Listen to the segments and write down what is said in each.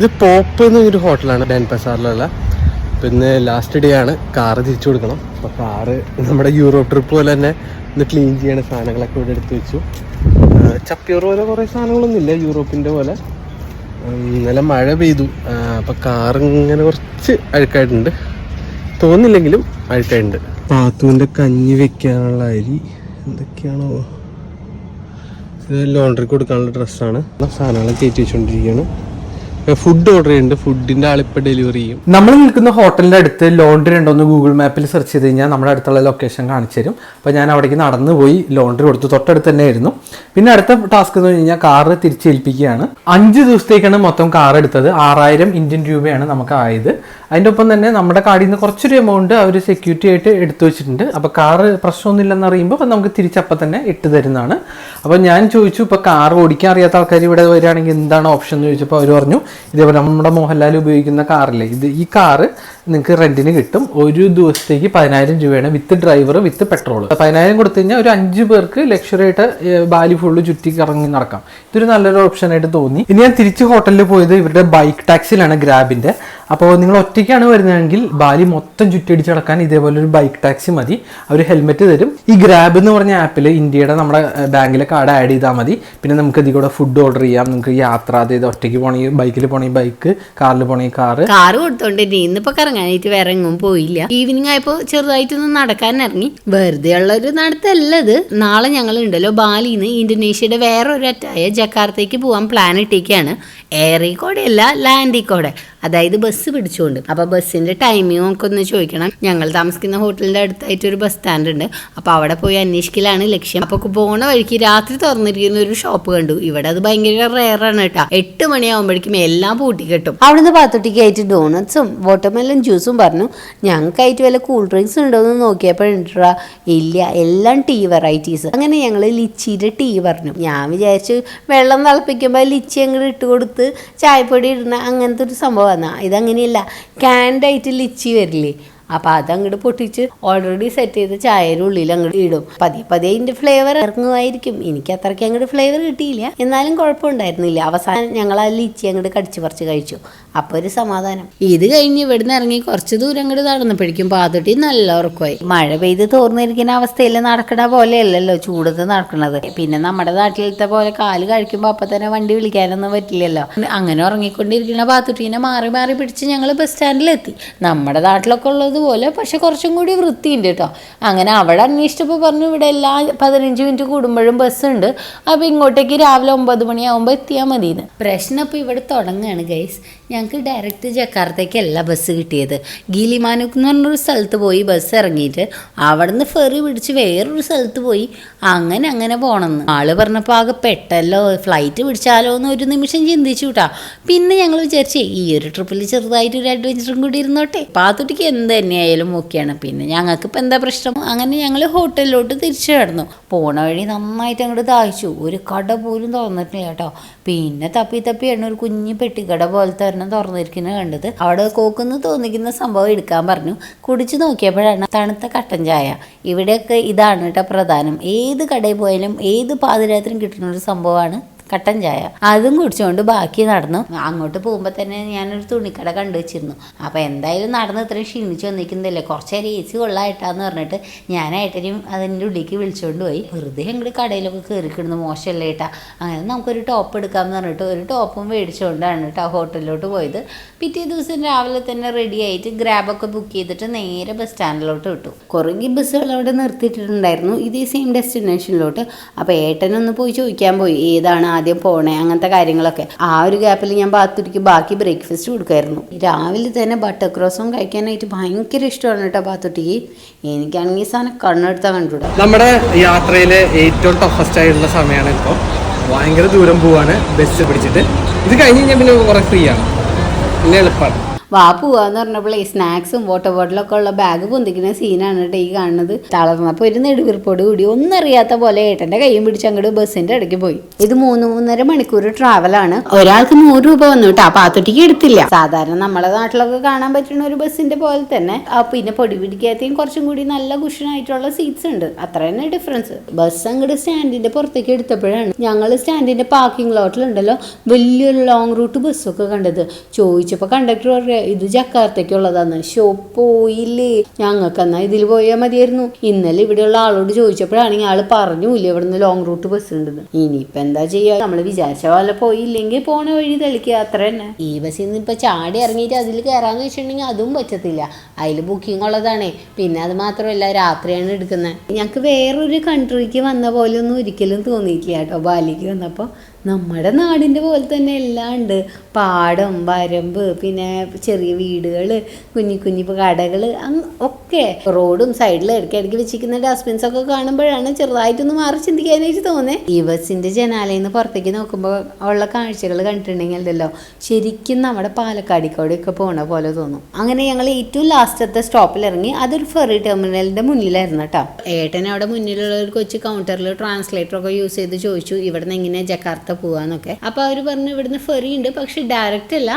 ഇത് പോപ്പ് എന്നൊരു ഹോട്ടലാണ് ഡാൻ പസാറിലുള്ള പിന്നെ ലാസ്റ്റ് ഡേ ആണ് കാറ് തിരിച്ചു കൊടുക്കണം. അപ്പോൾ കാറ് നമ്മുടെ യൂറോപ്പ് ട്രിപ്പ് പോലെ തന്നെ ഒന്ന് ക്ലീൻ ചെയ്യണ സാധനങ്ങളൊക്കെ ഇവിടെ എടുത്ത് വെച്ചു. ചപ്പിയോറ് പോലെ കുറേ സാധനങ്ങളൊന്നുമില്ല യൂറോപ്പിന്റെ പോലെ. നല്ല മഴ പെയ്തു. അപ്പോൾ കാറ് ഇങ്ങനെ കുറച്ച് അഴുക്കായിട്ടുണ്ട്. തോന്നില്ലെങ്കിലും അഴുക്കായിട്ടുണ്ട്. പാത്തുവിന്റെ കഞ്ഞി വെക്കാനുള്ള അരി എന്തൊക്കെയാണോ? ഇത് ലോണ്ടറി കൊടുക്കാനുള്ള ഡ്രസ്സാണ് സാധനങ്ങളൊക്കെ കയറ്റി വെച്ചുകൊണ്ടിരിക്കുകയാണ് ഫുഡ് ഓർഡർ ചെയ്യുന്നുണ്ട് ഫുഡിന്റെ ആളിപ്പോൾ ഡെലിവറി ചെയ്യും. നമ്മൾ നിൽക്കുന്ന ഹോട്ടലിന്റെ അടുത്ത് ലോണ്ടറി ഉണ്ടോന്ന് ഗൂഗിൾ മാപ്പിൽ സെർച്ച് ചെയ്ത് കഴിഞ്ഞാൽ നമ്മുടെ അടുത്തുള്ള ലൊക്കേഷൻ കാണിച്ചു തരും. അപ്പോൾ ഞാൻ അവിടേക്ക് നടന്നു പോയി ലോണ്ടറി കൊടുത്തു. തൊട്ടടുത്ത് തന്നെ ആയിരുന്നു. പിന്നെ അടുത്ത ടാസ്ക് എന്ന് പറഞ്ഞു കഴിഞ്ഞാൽ കാറ് തിരിച്ചേൽപ്പിക്കുകയാണ്. അഞ്ച് ദിവസത്തേക്കാണ് മൊത്തം കാർ എടുത്തത്. ആറായിരം ഇന്ത്യൻ രൂപയാണ് നമുക്ക് ആയത്. അതിന്റെ ഒപ്പം തന്നെ നമ്മുടെ കാർഡിൽ നിന്ന് കുറച്ചൊരു എമൗണ്ട് അവർ സെക്യൂരിറ്റി ആയിട്ട് എടുത്തു വെച്ചിട്ടുണ്ട്. അപ്പോൾ കാറ് പ്രശ്നമൊന്നുമില്ലെന്ന് അറിയുമ്പോൾ നമുക്ക് തിരിച്ചപ്പം തന്നെ ഇട്ട് തരുന്നതാണ്. അപ്പോൾ ഞാൻ ചോദിച്ചു ഇപ്പോൾ കാർ ഓടിക്കാൻ അറിയാത്ത ആൾക്കാർ ഇവിടെ വരികയാണെങ്കിൽ എന്താണ് ഓപ്ഷൻ എന്ന് ചോദിച്ചപ്പോൾ അവർ പറഞ്ഞു ഇതേപോലെ നമ്മുടെ മോഹൻലാൽ ഉപയോഗിക്കുന്ന കാറില്ലേ ഇത് ഈ കാറ് നിങ്ങൾക്ക് റെന്റിന് കിട്ടും. ഒരു ദിവസത്തേക്ക് പതിനായിരം രൂപയാണ് വിത്ത് ഡ്രൈവർ വിത്ത് പെട്രോൾ പതിനായിരം കൊടുത്തു കഴിഞ്ഞാൽ ഒരു അഞ്ച് പേർക്ക് ലക്ഷറി ആയിട്ട് ബാലി ഫുള്ള് ചുറ്റി കറങ്ങി നടക്കാം. ഇതൊരു നല്ലൊരു ഓപ്ഷൻ ആയിട്ട് തോന്നി. ഇനി ഞാൻ തിരിച്ച് ഹോട്ടലിൽ പോയത് ഇവരുടെ ബൈക്ക് ടാക്സിയിലാണ് ഗ്രാബിന്റെ അപ്പോൾ നിങ്ങൾ ഒറ്റയ്ക്കാണ് വരുന്നതെങ്കിൽ ബാലി മൊത്തം ചുറ്റടിച്ച് നടക്കാൻ ഇതേപോലെ ഒരു ബൈക്ക് ടാക്സി മതി. അവർ ഹെൽമെറ്റ് തരും. ഈ ഗ്രാബ് എന്ന് പറഞ്ഞ ആപ്പിൽ ഇന്ത്യയുടെ നമ്മുടെ ബാങ്കിലെ കാർഡ് ആഡ് ചെയ്താൽ മതി. പിന്നെ നമുക്ക് ഇതിൽ കൂടെ ഫുഡ് ഓർഡർ ചെയ്യാം. നിങ്ങൾക്ക് യാത്ര അതായത് ഒറ്റയ്ക്ക് പോകണമെങ്കിൽ ബൈക്കിൽ പോകണമെങ്കിൽ ബൈക്ക് കാറിൽ പോണീ കാറ്. കാറ് കൊടുത്തോണ്ട് ഇനി ഇന്നിപ്പോ കറങ്ങാനായിട്ട് വേറെ എങ്ങും പോയില്ല. ഈവനിങ് ആയപ്പോ ചെറുതായിട്ടൊന്ന് നടക്കാൻ ഇറങ്ങി. വെറുതെ ഉള്ള ഒരു നടത്തല്ലത് നാളെ ഞങ്ങൾ ഉണ്ടല്ലോ ബാലിന്ന് ഇന്തോനേഷ്യയുടെ വേറെ ഒരു അറ്റായ ജക്കാർത്തേക്ക് പോകാൻ പ്ലാൻ ഇട്ടേക്കാണ്. എയറിക്കോടെ അല്ല ലാൻഡിക്കോടെ അതായത് ബസ് പിടിച്ചുകൊണ്ട് അപ്പോൾ ബസ്സിന്റെ ടൈമിംഗ് ഒക്കെ ഒന്ന് ചോദിക്കണം. ഞങ്ങൾ താമസിക്കുന്ന ഹോട്ടലിന്റെ അടുത്തായിട്ട് ഒരു ബസ് സ്റ്റാൻഡ് ഉണ്ട്. അപ്പോൾ അവിടെ പോയി അന്വേഷിക്കലാണ് ലക്ഷ്യം. അപ്പോൾ പോണ വഴിക്ക് രാത്രി തുറന്നിരിക്കുന്ന ഒരു ഷോപ്പ് കണ്ടു. ഇവിടെ അത് ഭയങ്കര റെയർ ആണ് കേട്ടോ. എട്ട് മണിയാകുമ്പോഴേക്കും എല്ലാം പൂട്ടി കെട്ടും. അവിടുന്ന് പാത്തുട്ടിക്കായിട്ട് ഡോണറ്റ്സും വാട്ടർമെലൺ ജ്യൂസും പറഞ്ഞു. ഞങ്ങൾക്കായിട്ട് വല്ല കൂൾ ഡ്രിങ്ക്സ് ഉണ്ടോ എന്ന് ഇല്ല എല്ലാം ടീ വെറൈറ്റീസ് അങ്ങനെ ഞങ്ങൾ ലിച്ചിയുടെ ടീ പറഞ്ഞു. ഞാൻ വിചാരിച്ചു വെള്ളം തിളപ്പിക്കുമ്പോൾ ലിച്ചി അങ്ങോട്ട് ഇട്ട് കൊടുത്ത് ചായപ്പൊടി ഇടുന്ന അങ്ങനത്തെ ഒരു സംഭവമാണ് ഇതങ്ങനെയല്ല. ക്യാൻഡായിട്ട് ലിച്ചി വരില്ലേ. അപ്പോൾ അതങ്ങോട്ട് പൊട്ടിച്ച് ഓൾറെഡി സെറ്റ് ചെയ്ത ചായയുടെ ഉള്ളിൽ അങ്ങോട്ട് ഇടും. പതിയെ പതിയെ ഇതിന്റെ ഫ്ലേവർ ഇറങ്ങുമായിരിക്കും. എനിക്ക് അത്രയ്ക്ക് അങ്ങോട്ട് ഫ്ലേവർ കിട്ടിയില്ല. എന്നാലും കുഴപ്പമുണ്ടായിരുന്നില്ല. അവസാനം ഞങ്ങൾ ആ ലിച്ചി അങ്ങോട്ട് കടിച്ച് പറിച്ച് കഴിച്ചു. അപ്പോൾ ഒരു സമാധാനം. ഇത് കഴിഞ്ഞ് ഇവിടുന്ന് ഇറങ്ങി കുറച്ച് ദൂരം അങ്ങോട്ട് നടന്നപ്പോഴേക്കും പാതൊട്ടി നല്ല ഉറക്കമായി. മഴ പെയ്ത് തോർന്നിരിക്കുന്ന അവസ്ഥയിൽ നടക്കണ പോലെയല്ലല്ലോ ചൂടത്ത് നടക്കണത്. പിന്നെ നമ്മുടെ നാട്ടിലത്തെ പോലെ കാൽ കഴിക്കുമ്പോൾ അപ്പം തന്നെ വണ്ടി വിളിക്കാനൊന്നും പറ്റില്ലല്ലോ. അങ്ങനെ ഉറങ്ങിക്കൊണ്ടിരിക്കുന്ന പാത്തുട്ടീനെ മാറി മാറി പിടിച്ച് ഞങ്ങൾ ബസ് സ്റ്റാൻഡിലെത്തി നമ്മുടെ നാട്ടിലൊക്കെ ഉള്ളതുപോലെ പക്ഷെ കുറച്ചും കൂടി വൃത്തിയുണ്ട് കേട്ടോ. അങ്ങനെ അവിടെ അന്വേഷിച്ചപ്പോൾ പറഞ്ഞു ഇവിടെ എല്ലാ പതിനഞ്ച് മിനിറ്റ് കൂടുമ്പോഴും ബസ് ഉണ്ട്. അപ്പോൾ ഇങ്ങോട്ടേക്ക് രാവിലെ ഒമ്പത് മണിയാകുമ്പോൾ എത്തിയാൽ മതിയെന്ന് പ്രശ്നം ഇപ്പോൾ ഇവിടെ തുടങ്ങുകയാണ് ഗൈസ് ഞങ്ങൾക്ക് ഡയറക്റ്റ് ജക്കാർത്തേക്കല്ല ബസ് കിട്ടിയത്. ഗിലിമാനുക്ക് എന്ന് പറഞ്ഞൊരു സ്ഥലത്ത് പോയി ബസ് ഇറങ്ങിയിട്ട് അവിടെ നിന്ന് ഫെറി പിടിച്ച് വേറൊരു സ്ഥലത്ത് പോയി. അങ്ങനെ അങ്ങനെ പോകണമെന്ന് ആൾ പറഞ്ഞപ്പോൾ ആകെ പെട്ടല്ലോ. ഫ്ലൈറ്റ് പിടിച്ചാലോ എന്ന് ഒരു നിമിഷം ചിന്തിച്ചു കൂട്ടാ പിന്നെ ഞങ്ങൾ വിചാരിച്ചേ ഈ ഒരു ട്രിപ്പിൽ ചെറുതായിട്ട് ഒരു അഡ്വഞ്ചറും കൂടി ഇരുന്നോട്ടെ. പാത്തുട്ടിക്ക് എന്ത് തന്നെയായാലും ഓക്കെയാണ് പിന്നെ ഞങ്ങൾക്ക് ഇപ്പം എന്താ പ്രശ്നം? അങ്ങനെ ഞങ്ങൾ ഹോട്ടലിലോട്ട് തിരിച്ചു കിടന്നു പോണ വഴി നന്നായിട്ട് അങ്ങോട്ട് ദാഹിച്ചു. ഒരു കട പോലും തുറന്നിട്ടില്ല കേട്ടോ പിന്നെ തപ്പി തപ്പിയാണ് ഒരു കുഞ്ഞു പെട്ടിക്കട പോലത്തെ ഒരെണ്ണം തുറന്നിരിക്കുന്നത് കണ്ടത്. അവിടെ കോക്കുന്ന് തോന്നിക്കുന്ന സംഭവം എടുക്കാൻ പറഞ്ഞു. കുടിച്ചു നോക്കിയപ്പോഴാണ് തണുത്ത കട്ടൻ ചായ. ഇവിടെയൊക്കെ ഇതാണ് കേട്ടോ പ്രധാനം. ഏത് കടയിൽ പോയാലും ഏത് പാതിരാത്രിയും കിട്ടുന്ന ഒരു സംഭവമാണ് കട്ടൻ ചായ. അതും കുടിച്ചുകൊണ്ട് ബാക്കി നടന്നു. അങ്ങോട്ട് പോകുമ്പോൾ തന്നെ ഞാനൊരു തുണിക്കട കണ്ടു വെച്ചിരുന്നു. അപ്പോൾ എന്തായാലും നടന്ന് ഇത്രയും ക്ഷീണിച്ച് വന്നിരിക്കുന്നില്ലേ കുറച്ച് നേരം എ സി കൊള്ളായിട്ടാന്ന് പറഞ്ഞിട്ട് ഏട്ടനെയും അതിന്റെ ഉള്ളിലേക്ക് വിളിച്ചുകൊണ്ട് പോയി. വെറുതെ അങ്ങോട്ട് കടയിലൊക്കെ കയറിക്കിടുന്നു മോശമല്ലേ ഏട്ടാ? അങ്ങനെ നമുക്കൊരു ടോപ്പ് എടുക്കാമെന്ന് പറഞ്ഞിട്ട് ഒരു ടോപ്പും മേടിച്ചുകൊണ്ടാണ് കേട്ടോ ഹോട്ടലിലോട്ട് പോയത്. പിറ്റേ ദിവസം രാവിലെ തന്നെ റെഡി ആയിട്ട് ഗ്രാബൊക്കെ ബുക്ക് ചെയ്തിട്ട് നേരെ ബസ് സ്റ്റാൻഡിലോട്ട് വിട്ടു. കുറേ ബസ്സുകൾ അവിടെ നിർത്തിയിട്ടുണ്ടായിരുന്നു ഇതേ സെയിം ഡെസ്റ്റിനേഷനിലോട്ട് അപ്പോൾ ഏട്ടനൊന്ന് പോയി ചോദിക്കാൻ പോയി. ഏതാണ് ആദ്യം പോണേ അങ്ങനത്തെ കാര്യങ്ങളൊക്കെ. ആ ഒരു ഗ്യാപ്പിൽ ഞാൻ ബാത്തുരിക്ക് ബാക്കി ബ്രേക്ക്ഫാസ്റ്റ് കൊടുക്കായിരുന്നു രാവിലെ തന്നെ ബട്ടർ ക്രോസും കഴിക്കാനായിട്ട് ഭയങ്കര ഇഷ്ടമാണ് കേട്ടോ ബാത്തുട്ടിക്ക് എനിക്കാണെങ്കിൽ സാധനം കണ്ണെടുത്താൽ കണ്ടുകൂടാ നമ്മുടെ യാത്രയിലെ ഏറ്റവും ടഫസ്റ്റ് ആയിട്ടുള്ള സമയമാണ് ഇപ്പോൾ ഭയങ്കര ദൂരം പോവാണ് ബസ് പിടിച്ചിട്ട്. ഇത് കഴിഞ്ഞ് കഴിഞ്ഞാൽ പിന്നെ കുറേ ഫ്രീ ആണ്. പിന്നെ എളുപ്പമാണ് വാ പോവാന്ന് പറഞ്ഞപ്പോഴേ സ്നാക്സും വാട്ടർ ബോട്ടിലൊക്കെ ഉള്ള ബാഗ് പൊന്തിക്കുന്ന സീനാണ് കേട്ടോ ഈ കാണുന്നത്. തളർന്നപ്പോൾ ഒരു നെടുവീർപ്പോട് കൂടി. ഒന്നും അറിയാത്ത പോലെ ഏട്ടന്റെ കൈയും പിടിച്ച് അങ്ങോട്ട് ബസ്സിന്റെ ഇടയ്ക്ക് പോയി. ഇത് മൂന്ന് മൂന്നര മണിക്കൂർ ട്രാവലാണ് ഒരാൾക്ക് നൂറ് രൂപ വന്നു കേട്ടോ ആ പാത്തുട്ടിക്ക് എടുത്തില്ല. സാധാരണ നമ്മളെ നാട്ടിലൊക്കെ കാണാൻ പറ്റുന്ന ഒരു ബസ്സിന്റെ പോലെ തന്നെ. പിന്നെ പൊടി പിടിക്കാത്തയും കുറച്ചും കൂടി നല്ല കുഷനായിട്ടുള്ള സീറ്റ്സ് ഉണ്ട്. അത്ര തന്നെ ഡിഫറൻസ് ബസ് അങ്ങോട്ട് സ്റ്റാൻഡിന്റെ പുറത്തേക്ക് എടുത്തപ്പോഴാണ് ഞങ്ങൾ സ്റ്റാൻഡിന്റെ പാർക്കിംഗ് ലോട്ടിലുണ്ടല്ലോ വലിയൊരു ലോങ് റൂട്ട് ബസ്സൊക്കെ കണ്ടത്. ചോദിച്ചപ്പോൾ കണ്ടക്ടർ പറയാ ഇത് ജക്കാർത്തേക്കുള്ളതാണ് ഷോ പോയില്ലേ? ഞങ്ങൾക്ക് എന്നാൽ ഇതിൽ പോയാൽ മതിയായിരുന്നു. ഇന്നലെ ഇവിടെയുള്ള ആളോട് ചോദിച്ചപ്പോഴാണെങ്കിൽ ആൾ പറഞ്ഞൂല്ലേ ഇവിടുന്ന് ലോങ് റൂട്ട് ബസ് ഉണ്ടെന്ന്. ഇനിയിപ്പോ എന്താ ചെയ്യാ? നമ്മൾ വിചാരിച്ച പോലെ പോയില്ലെങ്കിൽ പോണ വഴി തെളിക്കുക അത്ര തന്നെ. ഈ ബസ്സിൽ നിന്ന് ഇപ്പൊ ചാടി ഇറങ്ങിയിട്ട് അതിൽ കയറാന്ന് വെച്ചിട്ടുണ്ടെങ്കിൽ അതും പറ്റത്തില്ല. അതിൽ ബുക്കിംഗ് ഉള്ളതാണ്. പിന്നെ അത് മാത്രമല്ല രാത്രിയാണ് എടുക്കുന്നത് ഞങ്ങൾക്ക് വേറൊരു കൺട്രിക്ക് വന്ന പോലെ ഒന്നും ഒരിക്കലും തോന്നിയിട്ടില്ല കേട്ടോ. ബാലിക്ക് വന്നപ്പോൾ നമ്മുടെ നാടിന്റെ പോലെ തന്നെ എല്ലാം ഉണ്ട്. പാടം വരമ്പ് പിന്നെ ചെറിയ വീടുകൾ കുഞ്ഞി കുഞ്ഞി കടകൾ ഒക്കെ റോഡും സൈഡിൽ ഇടയ്ക്ക് ഇടയ്ക്ക് വെച്ചിരിക്കുന്ന ഡസ്റ്റ്ബിൻസ് ഒക്കെ കാണുമ്പോഴാണ് ചെറുതായിട്ടൊന്ന് മാറി ചിന്തിക്കാനായിട്ട് തോന്നേ ഈ ബസ്സിന്റെ ജനാലയിൽ നിന്ന് പുറത്തേക്ക് നോക്കുമ്പോൾ ഉള്ള കാഴ്ചകൾ കണ്ടിട്ടുണ്ടെങ്കിൽ ഉണ്ടല്ലോ. ശരിക്കും നമ്മുടെ പാലക്കാടിക്കോടെയൊക്കെ പോണ പോലെ തോന്നും. അങ്ങനെ ഞങ്ങൾ ഏറ്റവും ലാസ്റ്റത്തെ സ്റ്റോപ്പിൽ ഇറങ്ങി അതൊരു ഫെറി ടെർമിനലിന്റെ മുന്നിലായിരുന്നു കേട്ടോ. ഏട്ടൻ അവിടെ മുന്നിലുള്ള ഒരു കൊച്ചു കൗണ്ടറിൽ ട്രാൻസ്ലേറ്റർ ഒക്കെ യൂസ് ചെയ്ത് ചോദിച്ചു ഇവിടുന്ന് എങ്ങനെ ജക്കാർത്ത പോവാന്നൊക്കെ? അപ്പോൾ അവർ പറഞ്ഞു ഇവിടുന്ന് ഫെറി ഉണ്ട് പക്ഷെ ഡയറക്റ്റ് അല്ല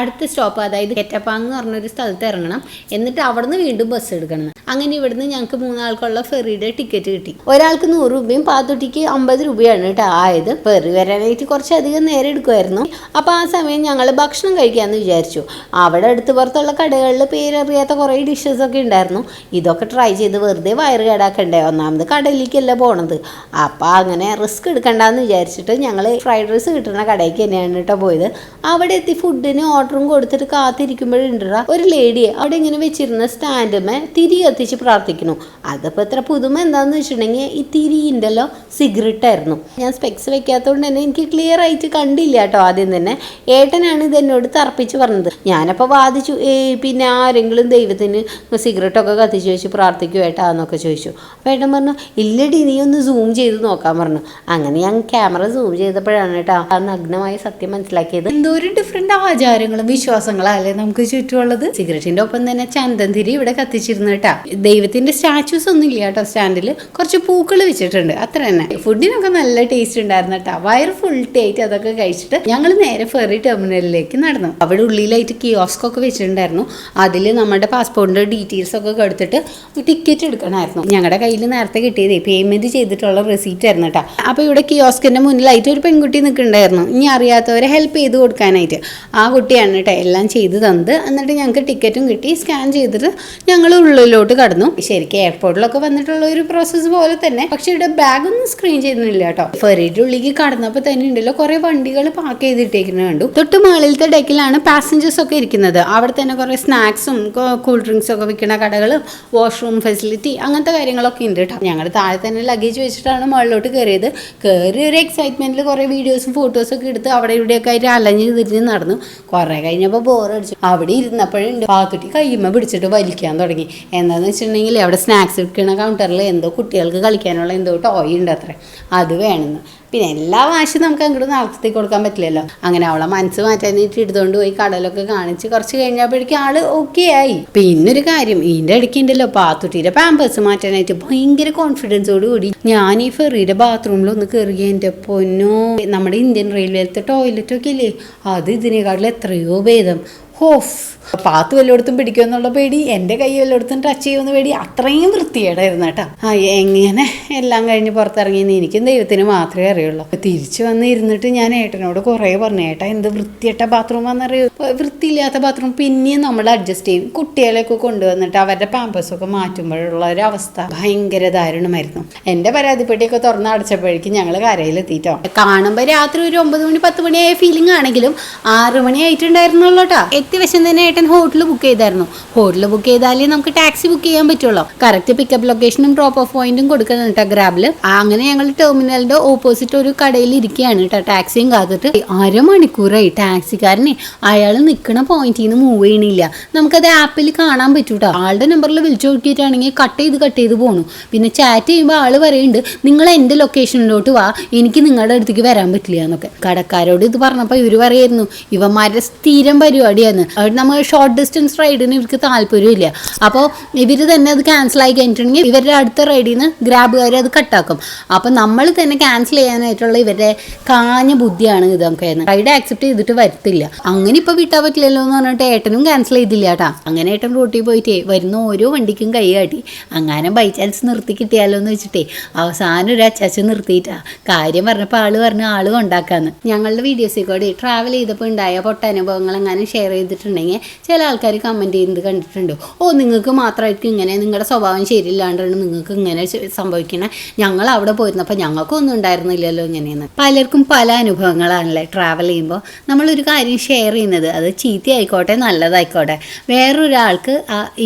അടുത്ത സ്റ്റോപ്പ് അതായത് കെറ്റപ്പാങ് എന്ന് പറഞ്ഞൊരു സ്ഥലത്ത് ഇറങ്ങണം. എന്നിട്ട് അവിടുന്ന് വീണ്ടും ബസ് എടുക്കണം. അങ്ങനെ ഇവിടുന്ന് ഞങ്ങൾക്ക് മൂന്നാൾക്കുള്ള ഫെറിയുടെ ടിക്കറ്റ് കിട്ടി. ഒരാൾക്ക് നൂറ് രൂപയും പാത്തുട്ടിക്ക് അമ്പത് രൂപയാണ് കേട്ടോ ആയത് ഫെറി വരാനായിട്ട് കുറച്ചധികം നേരം എടുക്കുമായിരുന്നു അപ്പോൾ ആ സമയം ഞങ്ങൾ ഭക്ഷണം കഴിക്കാമെന്ന് വിചാരിച്ചു. അവിടെ അടുത്ത് പുറത്തുള്ള കടകളിൽ പേരറിയാത്ത കുറേ ഡിഷസ് ഒക്കെ ഉണ്ടായിരുന്നു. ഇതൊക്കെ ട്രൈ ചെയ്ത് വെറുതെ വയറ് കേടാക്കണ്ടേ? ഒന്നാമത് കടലിലേക്കല്ല പോണത്. അപ്പോൾ അങ്ങനെ റിസ്ക് എടുക്കണ്ടെന്ന് വിചാരിച്ചിട്ട് ഞങ്ങൾ ഫ്രൈഡ് റൈസ് കിട്ടുന്ന കടയ്ക്ക് തന്നെയാണ് കേട്ടോ പോയത്. അവിടെ എത്തി ഫുഡിന് ഓർഡറും കൊടുത്തിട്ട് കാത്തിരിക്കുമ്പോഴുണ്ടാ ഒരു ലേഡിയെ അവിടെ ഇങ്ങനെ വെച്ചിരുന്ന സ്റ്റാൻഡുമേ തിരി കത്തിച്ച് പ്രാർത്ഥിക്കുന്നു. അതിപ്പോൾ ഇത്ര പുതുമ എന്താണെന്ന് വെച്ചിട്ടുണ്ടെങ്കിൽ ഈ തിരി ഉണ്ടല്ലോ സിഗരറ്റ് ആയിരുന്നു. ഞാൻ സ്പെക്സ് വെക്കാത്തതുകൊണ്ട് തന്നെ എനിക്ക് ക്ലിയർ ആയിട്ട് കണ്ടില്ല കേട്ടോ ആദ്യം തന്നെ. ഏട്ടനാണ് ഇത് എന്നോട് തർപ്പിച്ച് പറഞ്ഞത്. ഞാനപ്പോൾ വാദിച്ചു ഏ പിന്നെ ആരെങ്കിലും ദൈവത്തിന് സിഗരറ്റൊക്കെ കത്തിച്ച് വെച്ച് പ്രാർത്ഥിക്കും ഏട്ടാ എന്നൊക്കെ ചോദിച്ചു. അപ്പോൾ ഏട്ടൻ പറഞ്ഞു ഇല്ലടി നീ ഒന്ന് സൂം ചെയ്ത് നോക്കാൻ പറഞ്ഞു. അങ്ങനെ ഞാൻ ക്യാമറ സൂം ചെയ്തപ്പോഴാണ് കേട്ടോ ആ നഗ്നമായ സത്യം മനസ്സിലാക്കിയത്. എന്തോ ഒരു ഡിഫറെന്റ് ആചാരങ്ങളും വിശ്വാസങ്ങളും അല്ലേ നമുക്ക് ചുറ്റുമുള്ളത്? സിഗരറ്റിന്റെ ഒപ്പം തന്നെ ചന്ദന്തിരി ഇവിടെ കത്തിച്ചിരുന്നു കേട്ടാ. ദൈവത്തിന്റെ സ്റ്റാച്യൂസ് ഒന്നും ഇല്ല കേട്ടോ സ്റ്റാൻഡിൽ കുറച്ച് പൂക്കൾ വെച്ചിട്ടുണ്ട്. അത്ര തന്നെ. ഫുഡിനൊക്കെ നല്ല ടേസ്റ്റ് ഉണ്ടായിരുന്നു കേട്ടോ. വയറ് ഫുൾ ടേറ്റ് അതൊക്കെ കഴിച്ചിട്ട് ഞങ്ങൾ നേരെ ഫെറി ടെർമിനലിലേക്ക് നടന്നു. അവിടെ ഉള്ളിലായിട്ട് കിയോസ്ക് ഒക്കെ വെച്ചിട്ടുണ്ടായിരുന്നു. അതിൽ നമ്മുടെ പാസ്പോർട്ടിന്റെ ഡീറ്റെയിൽസ് ഒക്കെ കൊടുത്തിട്ട് ടിക്കറ്റ് എടുക്കണമായിരുന്നു ഞങ്ങളുടെ കയ്യിൽ നേരത്തെ കിട്ടിയതേ. പേയ്മെന്റ് ചെയ്തിട്ടുള്ള റെസീറ്റ് ആയിരുന്നു കേട്ടോ. അപ്പോൾ ഇവിടെ കിയോസ്കിന്റെ മുന്നിലായിട്ട് ഒരു പെൺകുട്ടി നിൽക്കുന്നുണ്ടായിരുന്നു ഇനി അറിയാത്തവരെ ഹെൽപ്പ് ചെയ്ത് കൊടുക്കാനായിട്ട്. ആ കുട്ടിയാണ് കേട്ടോ എല്ലാം ചെയ്ത് തന്നത്. എന്നിട്ട് ഞങ്ങൾക്ക് ടിക്കറ്റും കിട്ടി. സ്കാൻ ചെയ്തിട്ട് ഞങ്ങൾ ഉള്ളിലോട്ട് കടന്നു. ശരിക്കും എയർപോർട്ടിലൊക്കെ വന്നിട്ടുള്ള ഒരു പ്രോസസ്സ് പോലെ തന്നെ. പക്ഷെ ഇവിടെ ബാഗ് ഒന്നും സ്ക്രീൻ ചെയ്യുന്നില്ല കേട്ടോ. ഫെറിയുടെ ഉള്ളിലേക്ക് കടന്നപ്പോൾ തന്നെ ഉണ്ടല്ലോ കുറെ വണ്ടികൾ പാർക്ക് ചെയ്തിട്ടേക്കുന്നത് കണ്ടു. തൊട്ട് മുകളിലത്തെ ഡെക്കിലാണ് പാസഞ്ചേഴ്സ് ഒക്കെ ഇരിക്കുന്നത്. അവിടെ തന്നെ കുറെ സ്നാക്സും കൂൾ ഡ്രിങ്ക്സ് ഒക്കെ വിൽക്കുന്ന കടകൾ വാഷ്റൂം ഫെസിലിറ്റി അങ്ങനത്തെ കാര്യങ്ങളൊക്കെ ഉണ്ട് കേട്ടോ. ഞങ്ങൾ താഴെ തന്നെ ലഗേജ് വെച്ചിട്ടാണ് മുകളിലോട്ട് കയറിയത്. കയറി ഒരു എക്സൈറ്റ്മെന്റിൽ കുറെ വീഡിയോസും ഫോട്ടോസും ഒക്കെ എടുത്ത് അവിടെ ഇവിടെയൊക്കെ ആയിട്ട് അലഞ്ഞ് തിരിഞ്ഞ് നടന്നു. കുറെ കഴിഞ്ഞപ്പോൾ ബോറടിച്ചു അവിടെ ഇരുന്നപ്പോഴുണ്ട്. പാത്തുട്ടി കയ്യുമ്മ പിടിച്ചിട്ട് വലിക്കാൻ തുടങ്ങി. എന്താന്ന് വെച്ചിട്ടുണ്ടെങ്കിൽ അവിടെ സ്നാക്സ് വിൽക്കുന്ന കൗണ്ടറിൽ എന്തോ കുട്ടികൾക്ക് കളിക്കാനുള്ള എന്തോ ടോയ് ഉണ്ട് അത്ര. അത് വേണമെന്ന്. പിന്നെ എല്ലാ വാശിയും നമുക്ക് അങ്ങോട്ട് നടത്തി കൊടുക്കാൻ പറ്റില്ലല്ലോ. അങ്ങനെ അവളെ മനസ്സ് മാറ്റാനായിട്ട് എടുത്തുകൊണ്ട് പോയി കടലൊക്കെ കാണിച്ച് കുറച്ച് കഴിഞ്ഞപ്പോഴേക്കും ആൾ ഓക്കെ ആയി. പിന്നെ ഒരു കാര്യം ഇതിന്റെ ഇടയ്ക്ക് ഉണ്ടല്ലോ പാത്തുട്ടിയുടെ പാമ്പേഴ്സ് മാറ്റാനായിട്ട് ഭയങ്കര കോൺഫിഡൻസോട് കൂടി. ഞാൻ ഈ ഫെറിയുടെ ബാത്റൂമിൽ ഒന്ന് കയറി എന്റെ പൊന്നോ. നമ്മുടെ ഇന്ത്യൻ റെയിൽവേലത്തെ ടോയ്ലറ്റ് ഒക്കെ ഇല്ലേ? അത് ഇതിനേക്കാട്ടിൽ എത്രയോ ഭേദം. ഹോഫ് പാത്ത് വല്ലയിടത്തും പിടിക്കുമെന്നുള്ള പേടി എന്റെ കൈ വല്ലയിടത്തും ടച്ച് ചെയ്യുമെന്ന് പേടി അത്രയും വൃത്തികേടായിരുന്നു കേട്ടോ. ആ എങ്ങനെ എല്ലാം കഴിഞ്ഞ് പുറത്തിറങ്ങിയെന്ന് എനിക്കും ദൈവത്തിന് മാത്രമേ അറിയുള്ളൂ. തിരിച്ചു വന്ന് ഇരുന്നിട്ട് ഞാൻ ഏട്ടനോട് കുറേ പറഞ്ഞു ഏട്ടാ എന്ത് വൃത്തിയിട്ട ബാത്റൂം ആണെന്നറിയോ? വൃത്തിയില്ലാത്ത ബാത്റൂം പിന്നെയും നമ്മൾ അഡ്ജസ്റ്റ് ചെയ്യും. കുട്ടികളെയൊക്കെ കൊണ്ടുവന്നിട്ട് അവരുടെ പാമ്പസൊക്കെ മാറ്റുമ്പോഴുള്ള ഒരു അവസ്ഥ ഭയങ്കര ദാരുണമായിരുന്നു. എന്റെ പരാതിപ്പെട്ടിയൊക്കെ തുറന്ന് അടച്ചപ്പോഴേക്കും ഞങ്ങൾ കരയിലെത്തിയിട്ടോ കാണുമ്പോൾ രാത്രി ഒരു ഒമ്പത് മണി പത്ത് മണിയായ ഫീലിംഗ് ആണെങ്കിലും ആറ് മണി ആയിട്ടുണ്ടായിരുന്നുള്ളൂ കേട്ടോ. എത്തി വശം തന്നെ ഏട്ടൻ ഹോട്ടൽ ബുക്ക് ചെയ്തായിരുന്നു. ഹോട്ടൽ ബുക്ക് ചെയ്താലേ നമുക്ക് ടാക്സി ബുക്ക് ചെയ്യാൻ പറ്റുള്ളൂ. കറക്റ്റ് പിക്കപ്പ് ലൊക്കേഷനും ഡ്രോപ്പ് ഓഫ് പോയിന്റും കൊടുക്കണം കേട്ടോ ഗ്രാബിൽ അങ്ങനെ ഞങ്ങൾ ടെർമിനലിന്റെ ഓപ്പോസിറ്റ് ഒരു കടയിൽ ഇരിക്കുകയാണ് കേട്ടോ ടാക്സിയും കാത്തിട്ട്. അരമണിക്കൂറായി ടാക്സിക്കാരനെ അയാൾ നിൽക്കുന്ന പോയിന്റിൽ നിന്ന് മൂവ് ചെയ്യണില്ല. നമുക്കത് ആപ്പിൽ കാണാൻ പറ്റൂട്ടോ ആളുടെ നമ്പറിൽ വിളിച്ചു നോക്കിയിട്ടാണെങ്കിൽ കട്ട് ചെയ്ത് കട്ട് ചെയ്ത് പോണു. പിന്നെ ചാറ്റ് ചെയ്യുമ്പോൾ ആൾ പറയുന്നുണ്ട് നിങ്ങൾ എന്റെ ലൊക്കേഷനിലോട്ട് വാ. എനിക്ക് നിങ്ങളുടെ അടുത്തേക്ക് വരാൻ പറ്റില്ല എന്നൊക്കെ. കടക്കാരോട് ഇത് പറഞ്ഞപ്പോൾ ഇവർ പറയായിരുന്നു ഇവന്മാരുടെ സ്ഥിരം പരിപാടിയാണ്. അവിടെ നമ്മൾ ഷോർട്ട് ഡിസ്റ്റൻസ് റൈഡിന് ഇവർക്ക് താല്പര്യമില്ല. അപ്പോൾ ഇവർ തന്നെ അത് ക്യാൻസൽ ആയി കഴിഞ്ഞിട്ടുണ്ടെങ്കിൽ ഇവരുടെ അടുത്ത റൈഡിൽ നിന്ന് ഗ്രാബുകാർ അത് കട്ടാക്കും അപ്പോൾ നമ്മൾ തന്നെ ക്യാൻസൽ ചെയ്യാനായിട്ടുള്ള ഇവരുടെ കാഞ്ഞ ബുദ്ധിയാണ് ഇതൊക്കെ റൈഡ് ആക്സെപ്റ്റ് ചെയ്തിട്ട് വരത്തില്ല. അങ്ങനെ ഇപ്പോൾ വിട്ടാൻ പറ്റില്ലല്ലോ എന്ന് പറഞ്ഞിട്ട് ഏട്ടനും ക്യാൻസൽ ചെയ്തില്ല കേട്ടാ. അങ്ങനെ ഏട്ടൻ റോട്ടിൽ പോയിട്ടേ വരുന്ന ഓരോ വണ്ടിക്കും കൈ കാട്ടി. അങ്ങനെ ബൈ ചാൻസ് നിർത്തി കിട്ടിയാലോ എന്ന് വെച്ചിട്ടേ അവസാനം ഒരു അച്ചാച്ച നിർത്തിയിട്ടാ. കാര്യം പറഞ്ഞപ്പോൾ ആൾ പറഞ്ഞ ആൾ കൊണ്ടാക്കാന്ന്. ഞങ്ങളുടെ വീഡിയോസിൽ കൂടി ട്രാവൽ ചെയ്തപ്പോൾ ഉണ്ടായ പൊട്ടനുഭവങ്ങൾ അങ്ങനെ ഷെയർ ചെയ്തിട്ടുണ്ടെങ്കിൽ ചില ആൾക്കാർ കമന്റ് ചെയ്യുന്നത് കണ്ടിട്ടുണ്ട്? ഓ നിങ്ങൾക്ക് മാത്രമായിരിക്കും ഇങ്ങനെ നിങ്ങളുടെ സ്വഭാവം ശരിയില്ലാണ്ടാണ് നിങ്ങൾക്ക് ഇങ്ങനെ സംഭവിക്കണേ. ഞങ്ങൾ അവിടെ പോയിരുന്നപ്പോൾ ഞങ്ങൾക്കൊന്നും ഉണ്ടായിരുന്നില്ലല്ലോ ഇങ്ങനെയെന്ന്. പലർക്കും പല അനുഭവങ്ങളാണല്ലേ ട്രാവൽ ചെയ്യുമ്പോൾ. നമ്മളൊരു കാര്യം ഷെയർ ചെയ്യുന്നത് അത് ചീത്തയായിക്കോട്ടെ നല്ലതായിക്കോട്ടെ. വേറൊരാൾക്ക്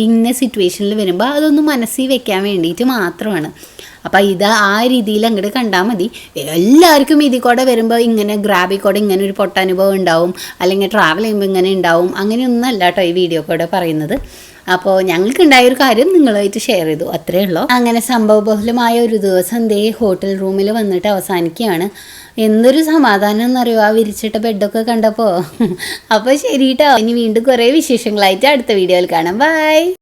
ഇന്ന സിറ്റുവേഷനിൽ വരുമ്പോൾ അതൊന്ന് മനസ്സിൽ വെക്കാൻ വേണ്ടിയിട്ട് മാത്രമാണ്. അപ്പം ഇത് ആ രീതിയിൽ അങ്ങോട്ട് കണ്ടാൽ മതി. എല്ലാവർക്കും ഇതിൽ കൂടെ വരുമ്പോൾ ഇങ്ങനെ ഗ്രാബി കൂടെ ഇങ്ങനെ ഒരു പൊട്ടനുഭവം ഉണ്ടാവും. അല്ലെങ്കിൽ ട്രാവൽ ചെയ്യുമ്പോൾ ഇങ്ങനെ ഉണ്ടാവും. അങ്ങനെയൊന്നും അല്ല കേട്ടോ ഈ വീഡിയോ കൂടെ പറയുന്നത്. അപ്പോൾ ഞങ്ങൾക്ക് ഉണ്ടായ ഒരു കാര്യം നിങ്ങളുമായിട്ട് ഷെയർ ചെയ്തു. അത്രേ ഉള്ളൂ. അങ്ങനെ സംഭവബഹുലമായ ഒരു ദിവസം ദേ ഹോട്ടൽ റൂമിൽ വന്നിട്ട് അവസാനിക്കുകയാണ്. എന്തൊരു സമാധാനം എന്നറിയോ? ആ വിരിച്ചിട്ട ബെഡൊക്കെ കണ്ടപ്പോൾ അപ്പോൾ ശരി കേട്ടോ ഇനി വീണ്ടും കുറേ വിശേഷങ്ങളായിട്ട് അടുത്ത വീഡിയോയിൽ കാണാം. ബൈ